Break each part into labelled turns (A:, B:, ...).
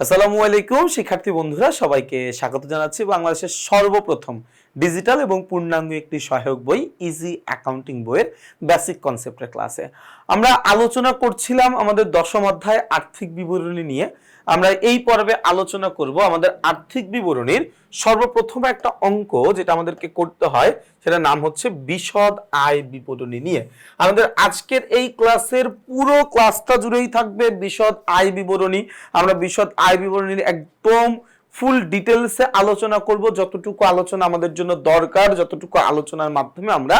A: আসসালামু আলাইকুম শিক্ষার্থী বন্ধুরা সবাইকে স্বাগত জানাচ্ছি বাংলাদেশের সর্বপ্রথম ডিজিটাল এবং পূর্ণাঙ্গ একটি সহায়ক বই ইজি অ্যাকাউন্টিং বইয়ের বেসিক কনসেপ্টের ক্লাসে আমরা আলোচনা করছিলাম আমাদের দশম অধ্যায় আর্থিক বিবরণী নিয়ে। আমরা এই পর্বে আলোচনা করব আমাদের আর্থিক বিবরণীর সর্বপ্রথম একটা অঙ্ক যেটা আমাদেরকে করতে হয় সেটা নাম হচ্ছে বিশদ আয় বিবরণী নিয়ে। আমাদের আজকের এই ক্লাসের পুরো ক্লাসটা জুড়েই থাকবে বিশদ আয় বিবরণী। আমরা বিশদ আয় বিবরণীর একদম ফুল ডিটেলসে আলোচনা করব, যতটুকু আলোচনা আমাদের জন্য দরকার, যতটুকু আলোচনার মাধ্যমে আমরা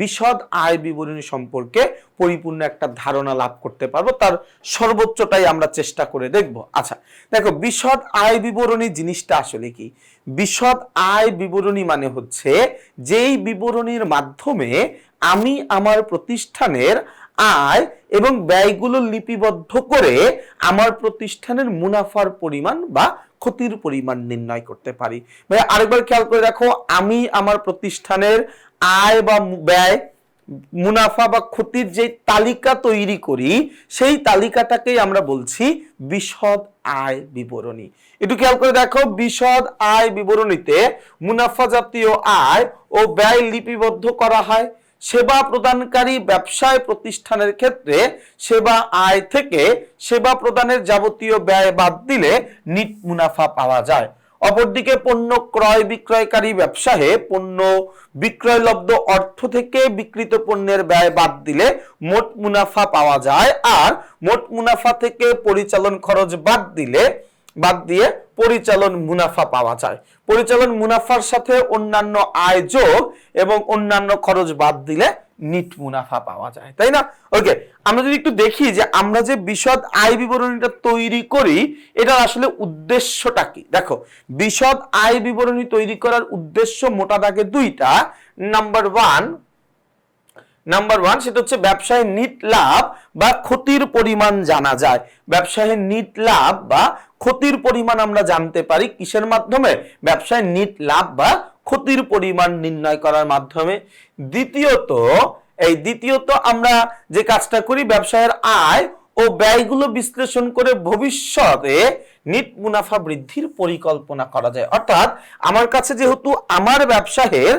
A: বিশদ আয় বিবরণী সম্পর্কে পরিপূর্ণ একটা ধারণা লাভ করতে পারব। তার সর্বোচ্চটাই আমরা চেষ্টা করে দেখব। আচ্ছা দেখো, বিশদ আয় বিবরণী জিনিসটা আসলে কি? বিশদ আয় বিবরণী মানে হচ্ছে, যেই বিবরণীর মাধ্যমে আমি আমার প্রতিষ্ঠানের আয় এবং ব্যয়গুলো লিপিবদ্ধ করে আমার প্রতিষ্ঠানের মুনাফার পরিমাণ বা ক্ষতির পরিমাণ নির্ণয় করতে পারি। ভাই, আরেকবার খেয়াল করে দেখো, আমি আমার প্রতিষ্ঠানের আয় বা ব্যয়, মুনাফা বা ক্ষতির যে তালিকা তৈরি করি, সেই তালিকাটাকেই আমরা বলছি বিশদ আয় বিবরণী। একটু খেয়াল করে দেখো, বিশদ আয় বিবরণীতে মুনাফা জাতীয় আয় ও ব্যয় লিপিবদ্ধ করা হয়। সেবা প্রদানকারী ব্যবসায় প্রতিষ্ঠানের ক্ষেত্রে সেবা আয় থেকে সেবা প্রদানের যাবতীয় ব্যয় বাদ দিলে নিট মুনাফা পাওয়া যায়। অপরদিকে পণ্য ক্রয় বিক্রয়কারী ব্যবসায়ে পণ্য বিক্রয়লব্ধ অর্থ থেকে বিক্রিত পণ্যের ব্যয় বাদ দিলে মোট মুনাফা পাওয়া যায়। আর মোট মুনাফা থেকে পরিচালন খরচ বাদ দিলে বাদ দিয়ে পরিচালন মুনাফা পাওয়া যায়। পরিচালন মুনাফার সাথে অন্যান্য আয় যোগ এবং অন্যান্য খরচ বাদ দিলে নিট মুনাফা পাওয়া যায়, তাই না? ওকে আমরা যদি একটু দেখি যে আমরা যে বিশদ আয় বিবরণীটা তৈরি করি, এটার আসলে উদ্দেশ্যটা কি? দেখো, বিশদ আয় বিবরণী তৈরি করার উদ্দেশ্য মোটা দাগে দুইটা। নাম্বার ওয়ান নাম্বার ওয়ান সেটা হচ্ছে ব্যবসায় নিট লাভ বা ক্ষতির পরিমাণ জানা যায়। ব্যবসায় নিট লাভ বা ক্ষতির পরিমাণ আমরা জানতে পারি কিসের মাধ্যমে? ব্যবসায় নিট লাভ বা ক্ষতির পরিমাণ নির্ণয় করার মাধ্যমে। দ্বিতীয়ত, এই দ্বিতীয়ত আমরা যে কাজটা করি ব্যবসায়ের আয় ও ব্যয়গুলো বিশ্লেষণ করে ভবিষ্যতে নিট মুনাফা বৃদ্ধির পরিকল্পনা করা যায়। অর্থাৎ আমার কাছে যেহেতু আমার ব্যবসায়ের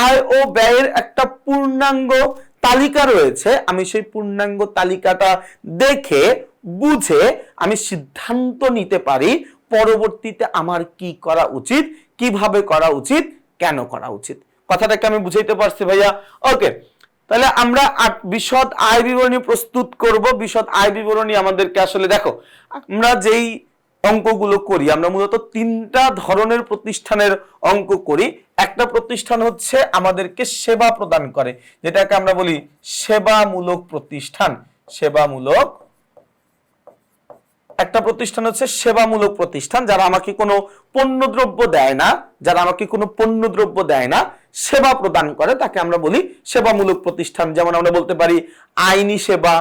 A: আয় ও ব্যয়ের একটা পূর্ণাঙ্গ তালিকা রয়েছে, আমি সেই পূর্ণাঙ্গ তালিকাটা দেখে বুঝে আমি সিদ্ধান্ত নিতে পারি পরবর্তীতে আমার কি করা উচিত, কীভাবে করা উচিত, কেন করা উচিত। কথাটাকে আমি বুঝাইতে পারছি ভাইয়া? ওকে, তাহলে আমরা বিশদ আয় বিবরণী প্রস্তুত করব। বিশদ আয় বিবরণী আমাদেরকে আসলে দেখো, আমরা যেই অঙ্কগুলো করি, আমরা মূলত তিনটা ধরনের প্রতিষ্ঠানের অঙ্ক করি। একটা প্রতিষ্ঠান হচ্ছে আমাদেরকে সেবা প্রদান করে, যেটাকে আমরা বলি সেবামূলক প্রতিষ্ঠান। সেবামূলক একটা প্রতিষ্ঠান হচ্ছে সেবামূলক প্রতিষ্ঠান, যারা আমাকে কোনো পণ্যদ্রব্য দেয় না, যারা আমাকে কোনো পণ্যদ্রব্য দেয় না, সেবা প্রদান করে, তাকে আমরা বলি সেবামূলক প্রতিষ্ঠান। যেমন আমরা বলতে পারি আইনি সেবা,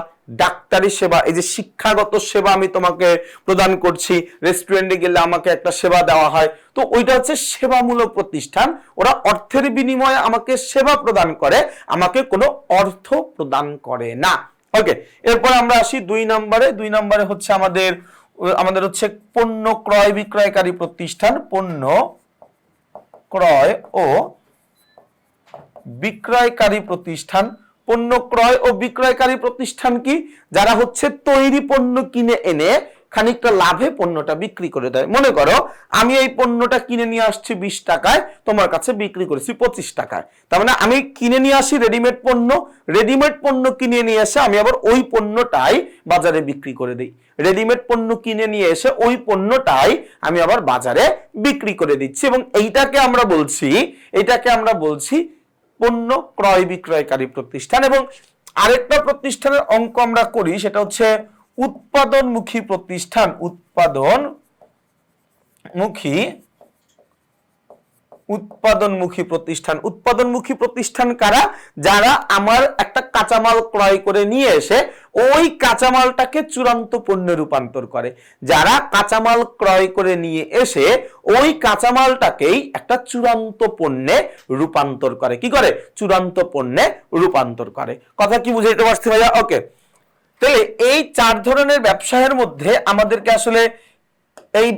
A: ডাক্তারি সেবা, এই যে শিক্ষাগত সেবা আমি তোমাকে প্রদান করছি, রেস্টুরেন্টে গেলে আমাকে একটা সেবা দেওয়া হয়। তো ওইটা হচ্ছে সেবামূলক প্রতিষ্ঠান। ওরা অর্থের বিনিময়ে আমাকে সেবা প্রদান করে, আমাকে কোনো অর্থ প্রদান করে না। ওকে এরপর আমরা আসি দুই নম্বরে। দুই নম্বরে হচ্ছে আমাদের আমাদের হচ্ছে পণ্য ক্রয় বিক্রয়কারী প্রতিষ্ঠান, পণ্য ক্রয় ও বিক্রয়কারী প্রতিষ্ঠান। পণ্য ক্রয় ও বিক্রয়কারী প্রতিষ্ঠান কি? যারা হচ্ছে তৈরি পণ্য কিনে এনে খানিকটা লাভে পণ্যটা বিক্রি করে দেয়। মনে করো, আমি এই পণ্যটা কিনে নিয়ে আসছি বিশ টাকায়, তোমার কাছে বিক্রি করেছি পঁচিশ টাকায়। তার মানে আমি কিনে নিয়ে আসি রেডিমেড পণ্য রেডিমেড পণ্য কিনে নিয়ে এসে আমি আবার ওই পণ্যটাই বাজারে বিক্রি করে দিই। রেডিমেড পণ্য কিনে নিয়ে এসে ওই পণ্যটাই আমি আবার বাজারে বিক্রি করে দিচ্ছি এবং এইটাকে আমরা বলছি, এইটাকে আমরা বলছি পণ্য ক্রয় বিক্রয়কারী প্রতিষ্ঠান এবং আরেকটা প্রতিষ্ঠানের অঙ্ক আমরা করি, সেটা হচ্ছে উৎপাদনমুখী প্রতিষ্ঠান উৎপাদন মুখী উৎপাদনমুখী প্রতিষ্ঠান। উৎপাদনমুখী প্রতিষ্ঠান কারা? যারা আমার একটা কাঁচামাল ক্রয় করে নিয়ে এসে ওই কাঁচামালটাকে চূড়ান্ত পণ্যে রূপান্তর করে। যারা কাঁচামাল ক্রয় করে নিয়ে এসে ওই কাঁচামালটাকেই একটা চূড়ান্ত পণ্যে রূপান্তর করে। কি করে? চূড়ান্ত পণ্যে রূপান্তর করে। কথা কি বুঝাইতে পারছি ভাইয়া? ওকে। তাহলে এই চার ধরনের ব্যবসায়ের মধ্যে আমাদেরকে আসলে এই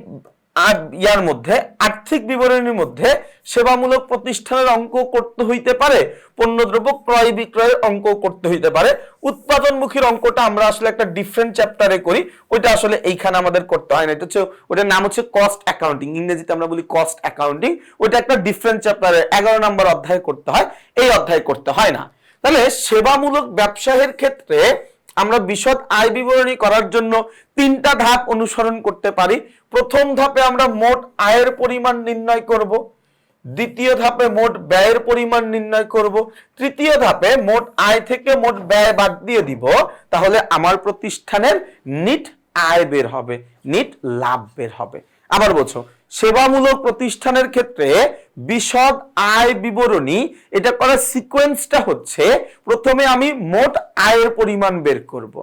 A: ইয়ার মধ্যে, আর্থিক বিবরণীর মধ্যে সেবামূলক প্রতিষ্ঠানের অঙ্ক করতে হইতে পারে, পণ্যদ্রব্য ক্রয় বিক্রয়ের অঙ্ক করতে হইতে পারে। উৎপাদনমুখীর অঙ্কটা আমরা আসলে একটা ডিফারেন্ট চ্যাপ্টারে করি, ওইটা আসলে এইখানে আমাদের করতে হয় না। এটা হচ্ছে ওটার নাম হচ্ছে কস্ট অ্যাকাউন্টিং ইংরেজিতে আমরা বলি কস্ট অ্যাকাউন্টিং ওইটা একটা ডিফারেন্ট চ্যাপ্টারে এগারো নম্বর অধ্যায় করতে হয়। এই অধ্যায় করতে হয় না। তাহলে সেবামূলক ব্যবসায়ের ক্ষেত্রে আমরা বিশদ আয় বিবরণী করার জন্য তিনটা ধাপ অনুসরণ করতে পারি। প্রথম ধাপে আমরা মোট আয়ের পরিমাণ নির্ণয় করব। দ্বিতীয় ধাপে মোট ব্যয়ের পরিমাণ নির্ণয় করব। তৃতীয় ধাপে মোট আয় থেকে মোট ব্যয় বাদ দিয়ে দিব। তাহলে আমার প্রতিষ্ঠানের নিট আয় বের হবে, নিট লাভ বের হবে। আবার বলছো সেবামূলক প্রতিষ্ঠানের ক্ষেত্রে বিশদ আয় বিবরণী, এটা করার সিকোয়েন্সটা হচ্ছে, প্রথমে আমি মোট আয়ের পরিমাণ বের করব।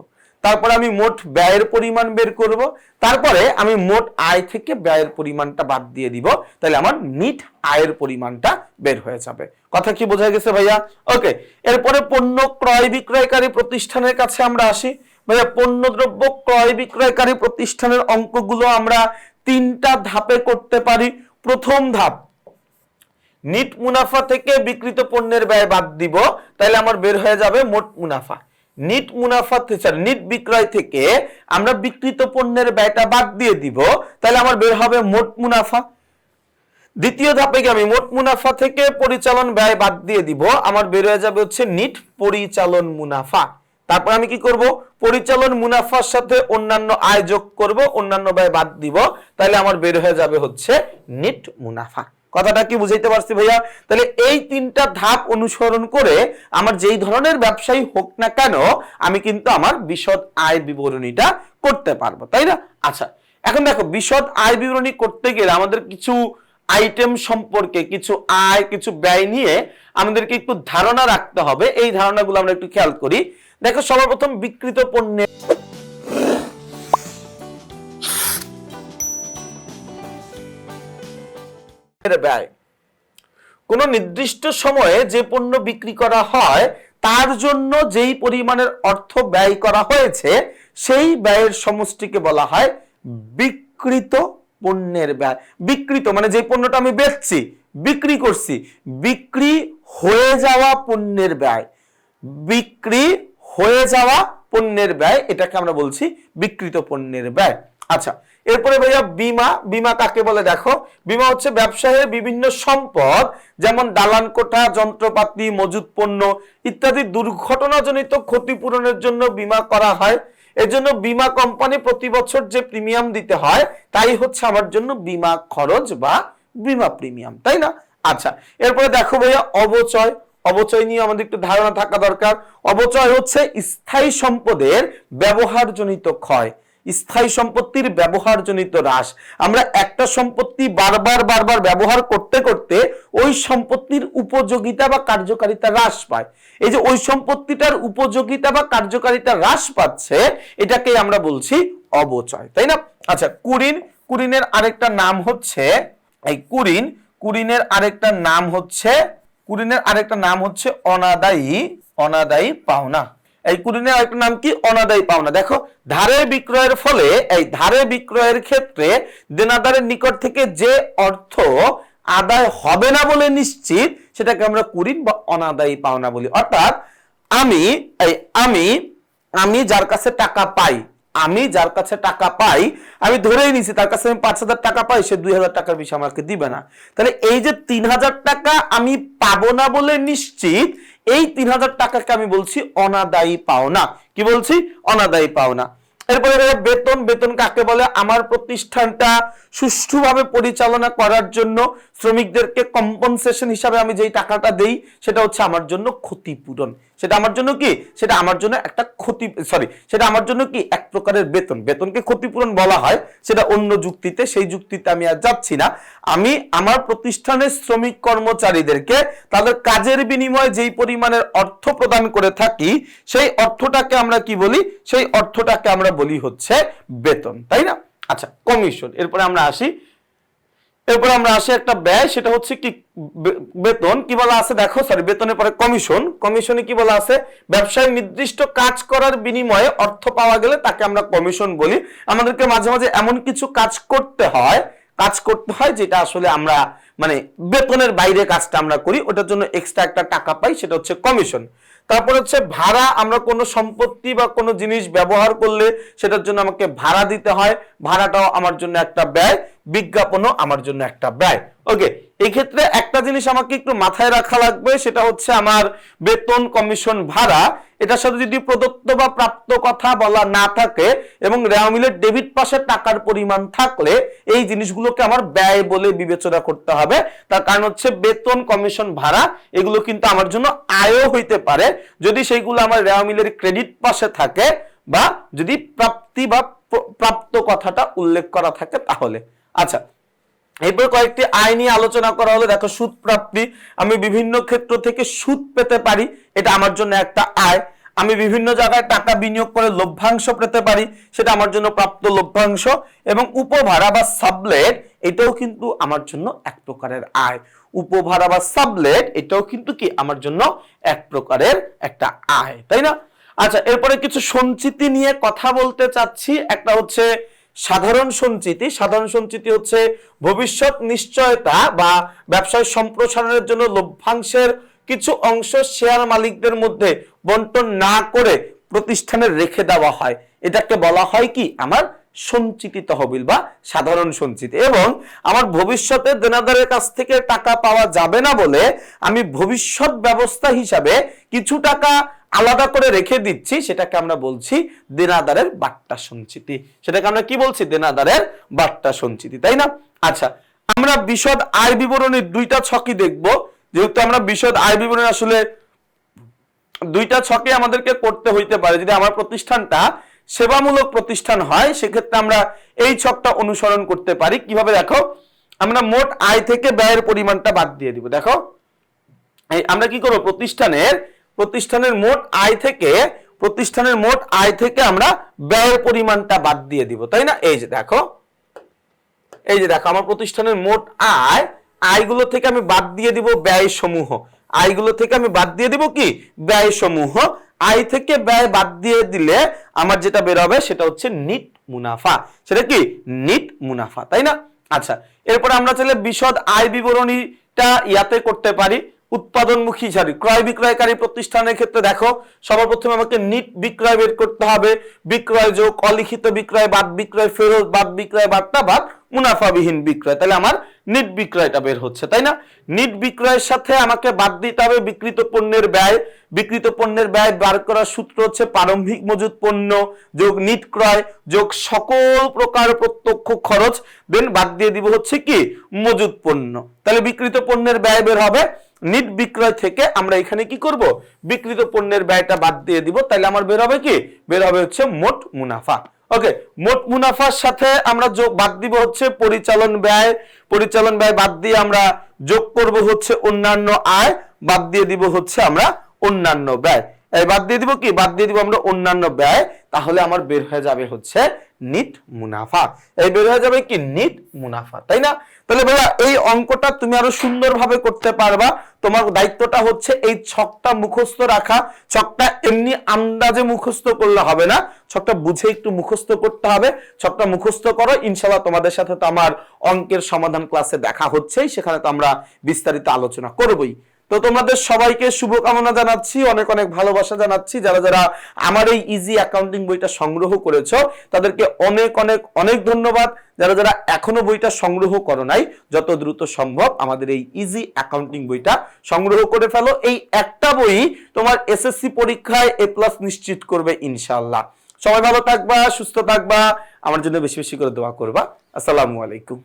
A: তারপরে আমি মোট ব্যয়ের পরিমাণ বের করব। তারপরে আমি মোট আয় থেকে ব্যয়ের পরিমাণটা বাদ দিয়ে দিব। তাহলে আমার নিট আয়ের পরিমাণটা বের হয়ে যাবে। কথা কি বোঝা গেছে ভাইয়া? ওকে এরপরে পণ্য ক্রয় বিক্রয়কারী প্রতিষ্ঠানের কাছে আমরা আসি। ভাইয়া, পণ্যদ্রব্য ক্রয় বিক্রয়কারী প্রতিষ্ঠানের অঙ্কগুলো আমরা তিনটা ধাপে করতে পারি। প্রথম ধাপ, নিট মুনাফা থেকে বিক্রিত পণ্যের ব্যয় বাদ দিব তাহলে আমার বের হয়ে যাবে মোট মুনাফা। নিট মুনাফা সরি নিট বিক্রয় থেকে আমরা বিক্রিত পণ্যের ব্যয়টা বাদ দিয়ে দিব তাহলে আমার বের হবে মোট মুনাফা। দ্বিতীয় ধাপে আমি মোট মুনাফা থেকে পরিচালন ব্যয় বাদ দিয়ে দিব, আমার বের হয়ে যাবে হচ্ছে নিট পরিচালন মুনাফা। তারপর আমি কি করব? পরিচালন মুনাফার সাথে অন্যান্য আয় যোগ করব, অন্যান্য ব্যয় বাদ দিব। তাহলে আমার বের হয়ে যাবে হচ্ছে নেট মুনাফা। কথাটা কি বুঝাইতে পারছি ভাইয়া? তাহলে এই তিনটা ধাপ অনুসরণ করে আমার যেই ধরনের ব্যবসায়ী হোক না কেন, আমি কিন্তু আমার বিশদ আয় বিবরণীটা করতে পারব, তাই না? আচ্ছা এখন দেখো, বিশদ আয় বিবরণী করতে গেলে আমাদের কিছু আইটেম সম্পর্কে কিছু আয়, কিছু ব্যয় নিয়ে আমাদেরকে একটু ধারণা রাখতে হবে। এই ধারণাগুলো আমরা একটু খেয়াল করি। দেখো, সর্বপ্রথম বিকৃত পণ্যের ব্যয়। কোন নির্দিষ্ট সময়ে যে পণ্য বিক্রি করা হয়, তার জন্য যেই পরিমাণের অর্থ ব্যয় করা হয়েছে, সেই ব্যয়ের সমষ্টিকে বলা হয় বিকৃত পণ্যের ব্যয়। বিকৃত মানে যে পণ্যটা আমি বেচছি, বিক্রি করছি, বিক্রি হয়ে যাওয়া পণ্যের ব্যয়। বিক্রি হয়ে যাওয়া পণ্যের ব্যয়, এটাকে আমরা বলছি বিকৃত পণ্যের ব্যয়। আচ্ছা এরপরে ভাইয়া বিমা বিমা কাকে বলে? দেখো, বিমা হচ্ছে ব্যবসায়ের বিভিন্ন সম্পদ, যেমন দালান কোঠা, যন্ত্রপাতি মজুদ পণ্য ইত্যাদি দুর্ঘটনাজনিত ক্ষতিপূরণের জন্য বিমা করা হয়। এজন্য বিমা কোম্পানি প্রতি বছর যে প্রিমিয়াম দিতে হয়, তাই হচ্ছে আমার জন্য বিমা খরচ বা বিমা প্রিমিয়াম, তাই না? আচ্ছা এরপরে দেখো ভাইয়া অবচয়। অবচয় নিয়ে আমাদের একটু ধারণা থাকা দরকার। অবচয় হচ্ছে স্থায়ী সম্পদের ব্যবহারজনিত ক্ষয়, স্থায়ী সম্পত্তির ব্যবহারজনিত হ্রাস। আমরা একটা সম্পত্তি বারবার বারবার ব্যবহার করতে করতে ওই সম্পত্তির উপযোগিতা বা কার্যকারিতা হ্রাস পায়। এই যে ওই সম্পত্তিটার উপযোগিতা বা কার্যকারিতা হ্রাস পাচ্ছে এটাকে আমরা বলছি অবচয়, তাই না? আচ্ছা কুরিন, কুরিনের আরেকটা নাম হচ্ছে, এই কুরিন, কুরিনের আরেকটা নাম হচ্ছে কুরিনের আরেকটা নাম হচ্ছে অনাদায়ী অনাদায়ী পাওনা। এই কুরিনের আরেকটা নাম কি? অনাদায়ী পাওনা। দেখো, ধারে বিক্রয়ের ফলে, এই ধারে বিক্রয়ের ক্ষেত্রে দেনাদারের নিকট থেকে যে অর্থ আদায় হবে না বলে নিশ্চিত, সেটাকে আমরা কুরিন বা অনাদায়ী পাওনা বলি। অর্থাৎ, আমি, এই আমি আমি যার কাছে টাকা পাই আমি যার কাছে টাকা পাই, আমি ধরেই নিছি, তার কাছে আমি পাঁচ হাজার টাকা পাই, সে দুই হাজার টাকার বেশি আমাকে দিবে না। তাহলে এই যে তিন হাজার টাকা আমি পাবো না বলে নিশ্চিত, এই তিন হাজার টাকাকে আমি বলছি অনাদায়ী পাওনা। কি বলছি? অনাদায়ী পাওনা। এরপরে বেতন বেতন কাকে বলে? আমার প্রতিষ্ঠানটা সুষ্ঠুভাবে পরিচালনা করার জন্য শ্রমিকদেরকে কম্পনসেশন হিসাবে আমি যেই টাকাটা দেই, সেটা হচ্ছে আমার জন্য ক্ষতিপূরণ। সেটা আমার জন্য কি? সেটা আমার জন্য একটা ক্ষতি সরি সেটা আমার জন্য কি? এক প্রকারের বেতন। বেতনকে ক্ষতিপূরণ বলা হয়, সেটা অন্য যুক্তিতে, সেই যুক্তিতে আমি আর যাচ্ছি না। আমি আমার প্রতিষ্ঠানের শ্রমিক কর্মচারীদেরকে তাদের কাজের বিনিময়ে যেই পরিমাণের অর্থ প্রদান করে থাকি, সেই অর্থটাকে আমরা কি বলি? সেই অর্থটাকে আমরা বলি হচ্ছে বেতন, তাই না? আচ্ছা কমিশন। এরপরে আমরা আসি। এরপর আমরা আসি একটা ব্যয়, সেটা হচ্ছে কি বেতন, কি বলা আছে? দেখো সরি বেতনের পরে কমিশন কমিশনে কি বলা আছে? ব্যবসায় নির্দিষ্ট কাজ করার বিনিময়ে অর্থ পাওয়া গেলে তাকে আমরা কমিশন বলি। আমাদেরকে মাঝে মাঝে এমন কিছু কাজ করতে হয়, কাজ করতে হয় যেটা আসলে আমরা মানে বেতনের বাইরে কাজটা আমরা করি। ওটার জন্য এক্সট্রা একটা টাকা পাই, সেটা হচ্ছে কমিশন তারপর হচ্ছে ভাড়া, আমরা কোনো সম্পত্তি বা কোনো জিনিস ব্যবহার করলে সেটার জন্য আমাকে ভাড়া দিতে হয়। ভাড়াটাও আমার জন্য একটা ব্যয়। বিজ্ঞাপনও আমার জন্য একটা ব্যয়। ওকে এই ক্ষেত্রে একটা জিনিস আমাকে একটু মাথায় রাখা লাগবে, সেটা হচ্ছে আমার বেতন কমিশন ভাড়া। এটার সাথে যদি প্রদত্ত বা প্রাপ্ত কথা বলা না থাকে এবং রেওমিলের ডেবিট পাশে টাকার পরিমাণ থাকলে এই জিনিসগুলোকে আমার ব্যয় বলে বিবেচনা করতে হবে। তার কারণ হচ্ছে বেতন কমিশন ভাড়া, এগুলো কিন্তু আমার জন্য আয়ও হইতে পারে। যদি সেইগুলো আমার রেওমিলের ক্রেডিট পাশে থাকে বা যদি প্রাপ্তি বা প্রাপ্ত কথাটা উল্লেখ করা থাকে তাহলে। আচ্ছা এরপর কয়েকটি আয় নিয়ে আলোচনা করা হলো। দেখো, সুদ প্রাপ্তি, আমি বিভিন্ন ক্ষেত্র থেকে সুদ পেতে পারি, এটা আমার জন্য একটা আয়। আমি বিভিন্ন জায়গায় টাকা বিনিয়োগ করে লভ্যাংশ পেতে পারি, সেটা আমার জন্য প্রাপ্ত লভ্যাংশ। এবং উপভাড়া বা সাবলেট, এটাও কিন্তু আমার জন্য এক প্রকারের আয়। উপভাড়া বা সাবলেট, এটাও কিন্তু কি আমার জন্য এক প্রকারের একটা আয়, তাই না? আচ্ছা এরপরে কিছু সঞ্চিতি নিয়ে কথা বলতে চাচ্ছি। একটা হচ্ছে সাধারণ সঞ্চিতি সাধারণ সঞ্চিতি হচ্ছে ভবিষ্যৎ নিশ্চয়তা বা ব্যবসায় সম্প্রসারণের জন্য লভ্যাংশের কিছু অংশ শেয়ার মালিকদের মধ্যে বন্টন না করে প্রতিষ্ঠানে রেখে দেওয়া হয়। এটাকে বলা হয় কি? আমার সঞ্চিতি তহবিল বা সাধারণ সঞ্চিতি। এবং আমার ভবিষ্যতে দেনাদারের কাছ থেকে টাকা পাওয়া যাবে না বলে আমি ভবিষ্যৎ ব্যবস্থা হিসাবে কিছু টাকা আলাদা করে রেখে দিচ্ছি, সেটাকে আমরা বলছি দেনাদারের বাট্টা সঞ্চিতি। সেটাকে আমরা কি বলছি? দেনাদারের বাট্টা সঞ্চিতি, তাই না? আচ্ছা আমরা বিশদ আয় বিবরণীর দুইটা ছকি দেখব। যেহেতু আমরা বিশদ আয় বিবরণী আসলে দুইটা ছকে আমাদেরকে করতে হইতে পারে, যদি আমার প্রতিষ্ঠানটা সেবামূলক প্রতিষ্ঠান হয়, সেক্ষেত্রে আমরা এই ছকটা অনুসরণ করতে পারি। কীভাবে দেখো? আমরা মোট আয় থেকে ব্যয়ের পরিমাণটা বাদ দিয়ে দিব। দেখো আমরা কি করব? প্রতিষ্ঠানের প্রতিষ্ঠানের মোট আয় থেকে, প্রতিষ্ঠানের মোট আয় থেকে আমরা ব্যয়ের পরিমাণটা বাদ দিয়ে দিব, তাই না? এই যে দেখো, এই যে দেখো, আমার প্রতিষ্ঠানের মোট আয়, আয়গুলো থেকে আমি বাদ দিয়ে দিব ব্যয় সমূহ। আয়গুলো থেকে আমি বাদ দিয়ে দিব কি? ব্যয় সমূহ। আয় থেকে ব্যয় বাদ দিয়ে দিলে আমার যেটা বের হবে সেটা হচ্ছে নিট মুনাফা। সেটা কি? নিট মুনাফা, তাই না? আচ্ছা এরপর আমরা চাইলে বিশদ আয় বিবরণীটা ইয়াতে করতে পারি। উৎপাদনমুখী সারি ক্রয় বিক্রয়কারী প্রতিষ্ঠানের ক্ষেত্রে দেখো সবার প্রথমে আমাকে নিট বিক্রয় বের করতে হবে। বিক্রয় যোগ, অলিখিত বিক্রয়, বাদ বিক্রয়, ফেরত, বাদ বিক্রয় বাদটা বাদ, মুনাফাবিহীন বিক্রয়। তাহলে আমার নিট বিক্রয়টা বের হচ্ছে, তাই না? নিট বিক্রয়ের সাথে আমাকে বাদ দিতে হবে বিকৃত পণ্যের ব্যয়। বিকৃত পণ্যের ব্যয় বার করার সূত্র হচ্ছে প্রারম্ভিক মজুদ পণ্য, যোগ নিট ক্রয়, যোগ সকল প্রকার প্রত্যক্ষ খরচ। দেন বাদ দিয়ে দিব হচ্ছে কি? মজুদ পণ্য। তাহলে বিকৃত পণ্যের ব্যয় বের হবে নিট বিক্রয় থেকে আমরা এখানে কি করব? বিক্রিত পণ্যের ব্যয়টা বাদ দিয়ে দিব। তাহলে আমার বের হবে কি? বের হবে হচ্ছে মোট মুনাফা। ওকে, মোট মুনাফার সাথে আমরা যোগ বাদ দিব হচ্ছে পরিচালন ব্যয়। পরিচালন ব্যয় বাদ দিয়ে আমরা যোগ করব হচ্ছে অন্যান্য আয়। বাদ দিয়ে দিব হচ্ছে আমরা অন্যান্য ব্যয়। বাদ দিয়ে দিব কি? বাদ দিয়ে দিব আমরা অন্যান্য ব্যয়। তাহলে আমার বের হয়ে যাবে হচ্ছে নিট মুনাফা। এই বের হয়ে যাবে কি? নিট মুনাফা, তাই না? তাহলে ভাইয়া, এই অঙ্কটা তুমি আরও সুন্দরভাবে করতে পারবা। তোমার দায়িত্বটা হচ্ছে এই ছকটা মুখস্থ রাখা। ছকটা এমনি আন্দাজে মুখস্থ করলে হবে না। ছকটা বুঝে একটু মুখস্থ করতে হবে। ছকটা মুখস্থ করো। ইনশাল্লাহ তোমাদের সাথে তো আমার অঙ্কের সমাধান ক্লাসে দেখা হচ্ছেই। সেখানে তো আমরা বিস্তারিত আলোচনা করবই। তো তোমাদের সবাইকে শুভকামনা জানাচ্ছি, অনেক অনেক ভালোবাসা জানাচ্ছি। যারা যারা আমার এই ইজি অ্যাকাউন্টিং বইটা সংগ্রহ করেছ, তাদেরকে অনেক অনেক অনেক ধন্যবাদ। যারা যারা এখনও বইটা সংগ্রহ করো নাই, যত দ্রুত সম্ভব আমাদের এই ইজি অ্যাকাউন্টিং বইটা সংগ্রহ করে ফেলো। এই একটা বই তোমার এসএসসি পরীক্ষায় এ প্লাস নিশ্চিত করবে ইনশাআল্লাহ। সবাই ভালো থাকবা, সুস্থ থাকবা, আমার জন্য বেশি বেশি করে দোয়া করবা। আসসালামু আলাইকুম।